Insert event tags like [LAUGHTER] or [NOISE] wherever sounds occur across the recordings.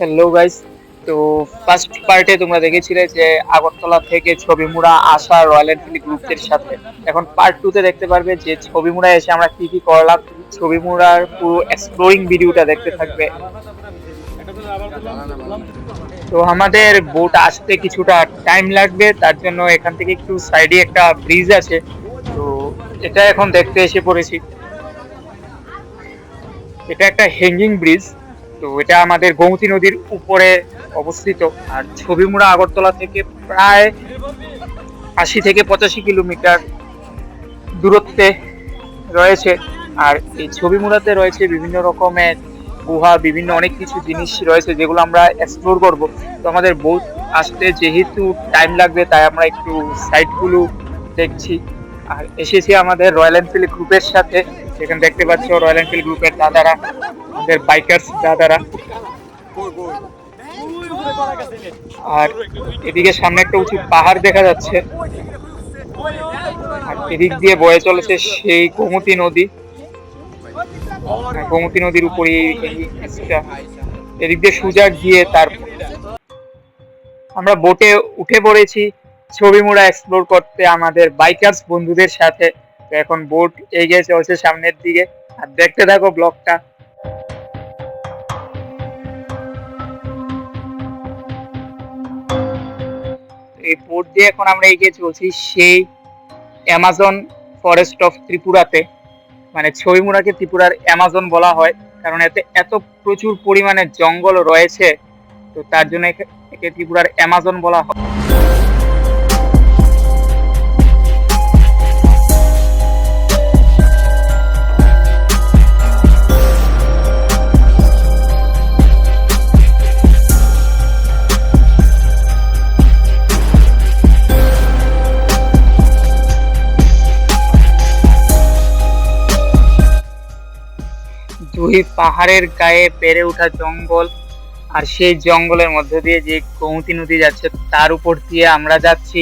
Hello guys তো first পার্টে তোমরা দেখেছিলে যে আগরতলা থেকে ছবি মুড়া আসা রয়্যাল এনফিল্ড গ্রুপের সাথে। এখন পার্ট টু তে দেখতে পারবে যে ছবি মুড়া এসে আমরা কি কি করলাম। ছবি মুড়ার পুরো এক্সপ্লোরিং ভিডিওটা দেখতে থাকবে। তো আমাদের বোট আসতে কিছুটা টাইম লাগবে, তার জন্য এখান থেকে একটু সাইডে একটা ব্রিজ আছে। তো এটা এখন দেখতে এসে পড়েছি। এটা একটা হ্যাঙ্গিং ব্রিজ তো এটা আমাদের গোমতী নদীর উপরে অবস্থিত। আর ছবিমুড়া আগরতলা থেকে প্রায় আশি থেকে পঁচাশি কিলোমিটার দূরত্বে রয়েছে। আর এই ছবিমুড়াতে রয়েছে বিভিন্ন রকমের গুহা, বিভিন্ন অনেক কিছু জিনিস রয়েছে যেগুলো আমরা এক্সপ্লোর করব। তো আমাদের বোট আসতে যেহেতু টাইম লাগবে, তাই আমরা একটু সাইটগুলো দেখছি। আর এসেছি আমাদের রয়্যাল এনফিল্ড গ্রুপের সাথে। সেখানে দেখতে পাচ্ছ রয়্যাল এনফিল্ড গ্রুপের দাদারা আমাদের বাইকার্স দাদারা। আর এদিকে সামনে একটা উঁচু পাহাড় দেখা যাচ্ছে। আর এদিক দিয়ে বয়ে চলেছে সেই গোমতী নদী। গোমতী নদীর উপরে এদিক দিয়ে সুজা গিয়ে তার আমরা বোটে উঠে পড়েছি। ছবি মোড়া এক্সপ্লোর করতে আমাদের বাইকার্স বন্ধুদের সাথে। এখন বোট এগিয়ে চলছে সামনের দিকে। আর দেখতে থাকো ব্লগটা এই বোট দিয়ে এখন আমরা এগিয়ে চলছি সেই অ্যামাজন ফরেস্ট অফ ত্রিপুরাতে। মানে ছবিমুড়াকে ত্রিপুরার অ্যামাজন বলা হয়। কারণ এতে এত প্রচুর পরিমাণে জঙ্গল রয়েছে। তো তার জন্য একে ত্রিপুরার অ্যামাজন বলা হয়। দুই পাহাড়ের গায়ে পেরে ওঠা জঙ্গল আর সেই জঙ্গলের মধ্যে দিয়ে যে গোমতী নদী যাচ্ছে, তার উপর দিয়ে আমরা যাচ্ছি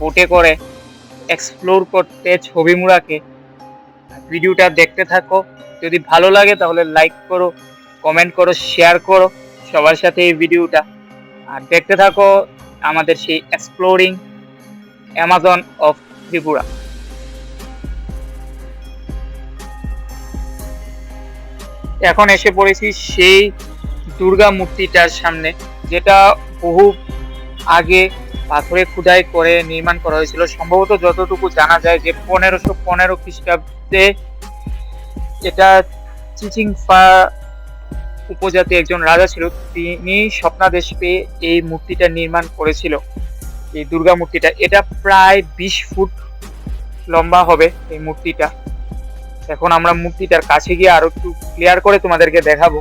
বোটে করে এক্সপ্লোর করতে ছবি মুড়াকে। ভিডিওটা দেখতে থাকো। যদি ভালো লাগে তাহলে লাইক করো কমেন্ট করো শেয়ার করো সবার সাথে এই ভিডিওটা। আর দেখতে থাকো আমাদের সেই এক্সপ্লোরিং অ্যামাজন অফ ত্রিপুরা। এখন এসে পড়েছি সেই দুর্গা মূর্তিটার সামনে, যেটা বহু আগে পাথরে খুদাই করে নির্মাণ করা হয়েছিল। সম্ভবত যতটুকু জানা যায় যে পনেরোশো পনেরো খ্রিস্টাব্দে এটা চিচিংফা উপজাতি একজন রাজা ছিল, তিনি স্বপ্নাদেশ পেয়ে এই মূর্তিটা নির্মাণ করেছিল, এই দুর্গা মূর্তিটা। এটা প্রায় বিশ ফুট লম্বা হবে এই মূর্তিটা। এখন আমরা মূর্তিটার কাছে গিয়ে আরও একটু ক্লিয়ার করে তোমাদেরকে দেখাবো।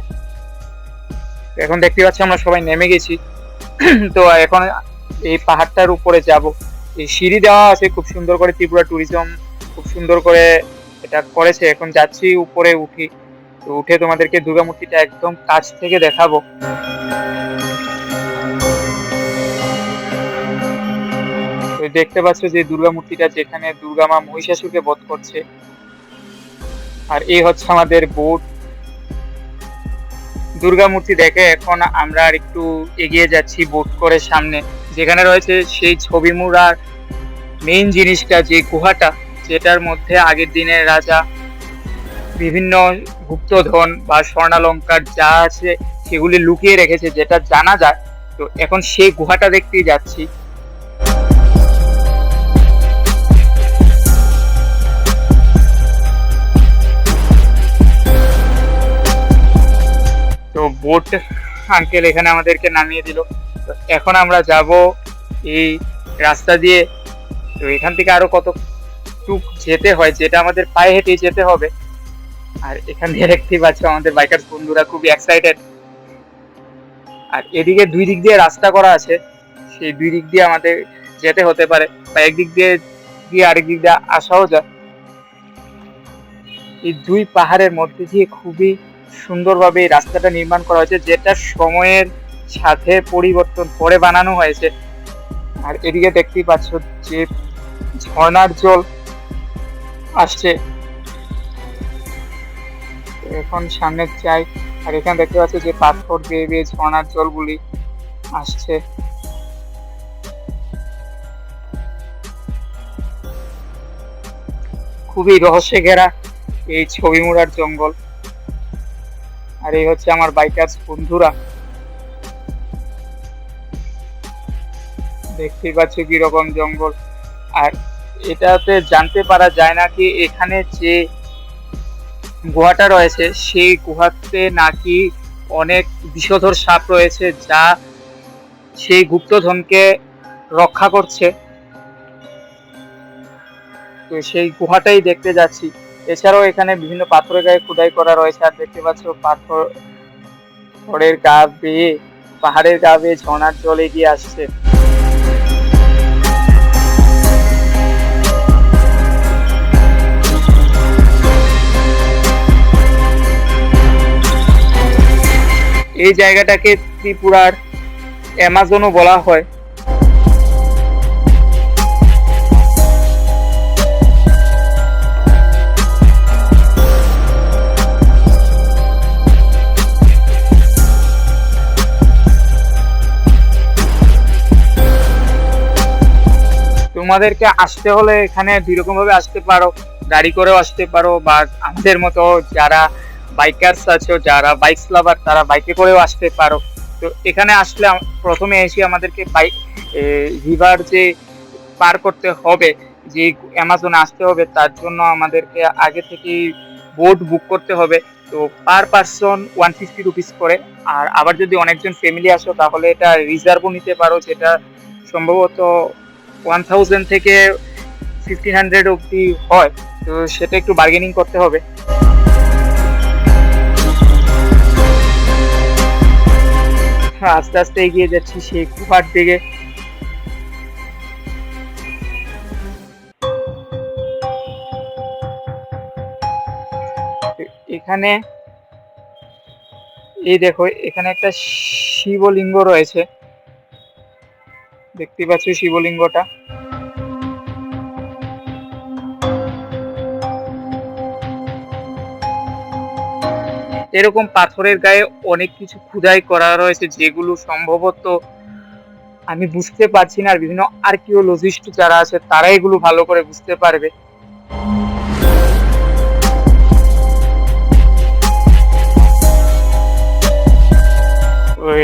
এখন দেখতে পাচ্ছি আমরা সবাই নেমে গেছি। [CLEARS THROAT] তো এখন এই পাহাড়টার উপরে যাব। এই সিঁড়ি দেওয়া আছে, খুব সুন্দর করে ত্রিপুরা ট্যুরিজম খুব সুন্দর করে এটা করেছে। এখন যাচ্ছি উপরে উঠি। তো উঠে তোমাদেরকে দুর্গা মূর্তিটা একদম কাছ থেকে দেখাবো। দেখতে পাচ্ছ যে দুর্গা মূর্তিটা যেখানে দুর্গা মা মহিষাসুরকে বধ করছে। আর এই হচ্ছে আমাদের বোট। দুর্গা মূর্তি দেখে এখন আমরা আর একটু এগিয়ে যাচ্ছি বোট করে সামনে। যেখানে রয়েছে সেই ছবি মুড়ার মেইন জিনিসটা, যে গুহাটা, যেটার মধ্যে আগের দিনের রাজা বিভিন্ন গুপ্তধন বা স্বর্ণালঙ্কার যা আছে সেগুলি লুকিয়ে রেখেছে, যেটা জানা যায়। তো এখন সেই গুহাটা দেখতেই যাচ্ছি। বোট আঙ্কেল এখানে আমাদেরকে নামিয়ে দিল। তো এখন আমরা যাব এই রাস্তা দিয়ে। তো এখান থেকে আরও কত টুক যেতে হয়, যেটা আমাদের পায়ে হেঁটে যেতে হবে। আর এখান দিয়ে দেখতেই পাচ্ছ আমাদের বাইকার বন্ধুরা খুবই এক্সাইটেড আর এদিকে দুই দিক দিয়ে রাস্তা করা আছে, সেই দুই দিক দিয়ে আমাদের যেতে হতে পারে। বা একদিক দিয়ে দিয়ে আরেক দিক দিয়ে আসাও যায়। এই দুই পাহাড়ের মধ্যে দিয়ে খুবই সুন্দরভাবে এই রাস্তাটা নির্মাণ করা হয়েছে, যেটা সময়ের সাথে পরিবর্তন করে বানানো হয়েছে। আর এদিকে দেখতেই পাচ্ছ যে ঝর্ণার জল আসছে। এখন সামনে যাই আর এখানে দেখতে পাচ্ছ যে পাথর বেয়ে বেয়ে ঝর্ণার জলগুলি আসছে। খুবই রহস্যে ঘেরা এই ছবি মুড়ার জঙ্গল। আর এই হচ্ছে আমার বাইকার্স বন্ধুরা। দেখতেই পাচ্ছ কীরকম জঙ্গল। আর এটাতে জানতে পারা যায় না কি এখানে যে গুহাটা রয়েছে, সেই গুহাতে নাকি অনেক বিষধর সাপ রয়েছে যা সেই গুপ্তধনকে রক্ষা করছে। তো সেই গুহাটাই দেখতে যাচ্ছি। এছাড়াও এখানে বিভিন্ন পাথরের গায়ে খোদাই করা রয়েছে, আর দেখতে পাচ্ছ পাথর, পাথরের গা বেয়ে, পাহাড়ের গা বেয়ে ঝর্ণার জল এগিয়ে আসছে। এই জায়গাটাকে ত্রিপুরার অ্যামাজনও বলা হয়। তোমাদেরকে আসতে হলে এখানে দুই রকম ভাবে আসতে পারো, গাড়ি করেও আসতে পারো, বা আমাদের মতো যারা বাইকার্স আছো, যারা বাইক লাভার তারা বাইকে করেও আসতে পারো। তো এখানে আসলে প্রথমে এসে আমাদেরকে বাইক রিভার যে পার করতে হবে, যে অ্যামাজনে আসতে হবে, তার জন্য আমাদেরকে আগে থেকেই বোট বুক করতে হবে। তো per person one fifty rupees করে। আর আবার যদি অনেকজন ফ্যামিলি আসো, তাহলে এটা রিজার্ভও নিতে পারো, যেটা সম্ভবত ওয়ান থাউজেন্ড থেকে ফিফটিন হান্ড্রেড অব্দি হয়, তো সেটা একটু বার্গেনিং করতে হবে। হ্যাঁ আস্তে আস্তে এগিয়ে যাচ্ছি সেই গুহার দিকে। এখানে, এই দেখো, এখানে একটা শিবলিঙ্গ রয়েছে। দেখতে পাচ্ছ শিবলিঙ্গটা। এরকম পাথরের গায়ে অনেক কিছু খুদাই করা রয়েছে, যেগুলো সম্ভবত আমি বুঝতে পারছি না, আর বিভিন্ন আর্কিওলজিস্ট যারা আছে, তারা এগুলো ভালো করে বুঝতে পারবে।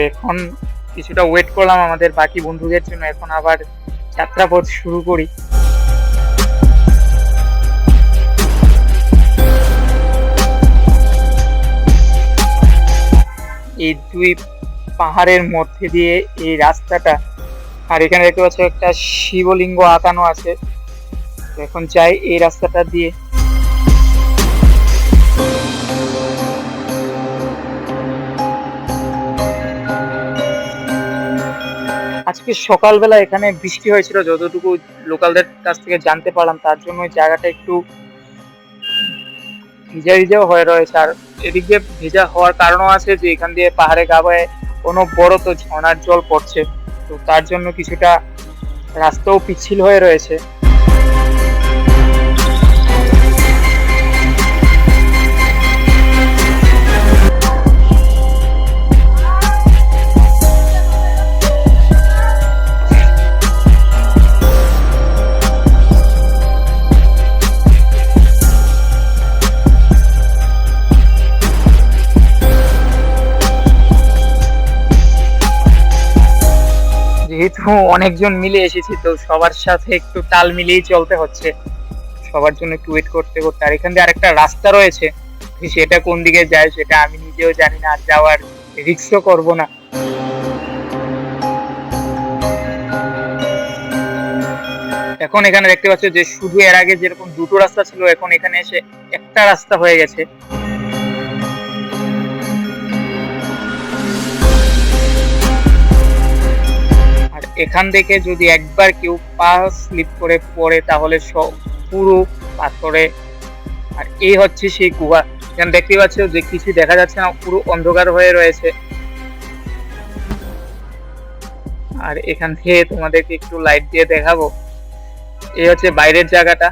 এখন কিছুটা ওয়েট করলাম আমাদের বাকি বন্ধুদের জন্য, এখন আবার যাত্রাপথ শুরু করি। এই দুই পাহাড়ের মধ্যে দিয়ে এই রাস্তাটা। আর এখানে দেখতে পাচ্ছ একটা শিবলিঙ্গ আঁকানো আছে। এখন যাই এই রাস্তাটা দিয়ে। আজকে সকালবেলা এখানে বৃষ্টি হয়েছিল, যতটুকু লোকালদের কাছ থেকে জানতে পারলাম, তার জন্য ওই জায়গাটা একটু ভিজা ভিজাও হয়ে রয়েছে। আর এদিকে ভেজা হওয়ার কারণও আছে যে এখান দিয়ে পাহাড়ে গাবায় কোনো বড় তো ঝর্ণার জল পড়ছে। তো তার জন্য কিছুটা রাস্তাও পিচ্ছিল হয়ে রয়েছে। অনেকজন মিলে এসেছি, তো সবার সাথে একটু তাল মিলিয়েই চলতে হচ্ছে। সবার জন্য একটু ওয়েট করতে করতে। আর এখান দিয়ে আরেকটা রাস্তা রয়েছে সেটা কোন দিকে যায় সেটা আমি নিজেও জানি না, আর যাওয়ার রিক্সও করব না। এখন এখানে দেখতে পাচ্ছ যে শুধু এর আগে যেরকম দুটো রাস্তা ছিল, এখন এখানে এসে একটা রাস্তা হয়ে গেছে। এখান থেকে যদি একবার কেউ পা স্লিপ করে পড়ে, তাহলে সব পুরো পাথরে। আর এই হচ্ছে সেই গুহা। এখানে দেখতে পাচ্ছ যে কিছু দেখা যাচ্ছে না, পুরো অন্ধকার হয়ে রয়েছে। আর এখান থেকে তোমাদেরকে একটু লাইট দিয়ে দেখাবো। এই হচ্ছে বাইরের জায়গাটা।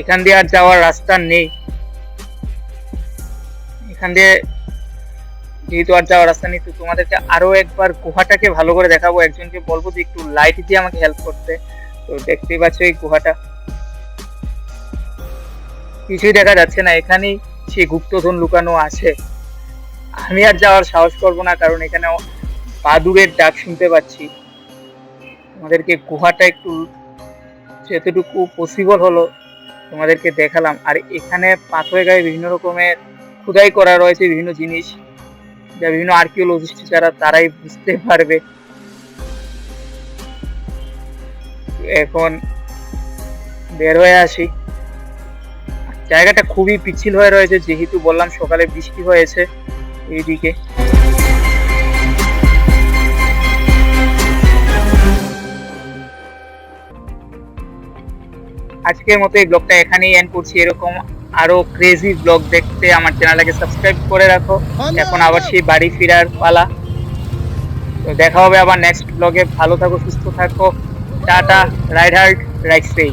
এখান দিয়ে আর যাওয়ার রাস্তা নেই। এখান দিয়ে যেহেতু আর যাওয়ার রাস্তা নেই, তো তোমাদেরকে আরও একবার গুহাটাকে ভালো করে দেখাবো। একজনকে বলব যে একটু লাইট দিয়ে আমাকে হেল্প করতে। তো দেখতেই পাচ্ছ এই গুহাটা। কিছুই দেখা যাচ্ছে না, এখানেই সেই গুপ্তধন লুকানো আছে। আমি আর যাওয়ার সাহস করব না, কারণ এখানে বাদুড়ের ডাক শুনতে পাচ্ছি। তোমাদেরকে গুহাটা একটু যতটুকু পসিবল হলো তোমাদেরকে দেখালাম। আর এখানে পাথরের গায়ে বিভিন্ন রকমের খোদাই করা রয়েছে, বিভিন্ন জিনিস। যা বিভিন্ন আর্কিওলজিস্ট যারা তারাই বুঝতে পারবে। এখন বের হয়ে আসি। জায়গাটা খুবই পিচ্ছিল হয়ে রয়েছে, যেহেতু বললাম সকালে বৃষ্টি হয়েছে এইদিকে। আজকের মতো এই ব্লগটা এখানেই এন্ড করছি। এরকম আরও ক্রেজি ব্লগ দেখতে আমার চ্যানেলটাকে সাবস্ক্রাইব করে রাখো। এখন আবার সেই বাড়ি ফিরার পালা। তো দেখা হবে আবার নেক্সট ব্লগে ভালো থাকো সুস্থ থাকো। টাটা রাইড হার্ট রাইট সেই।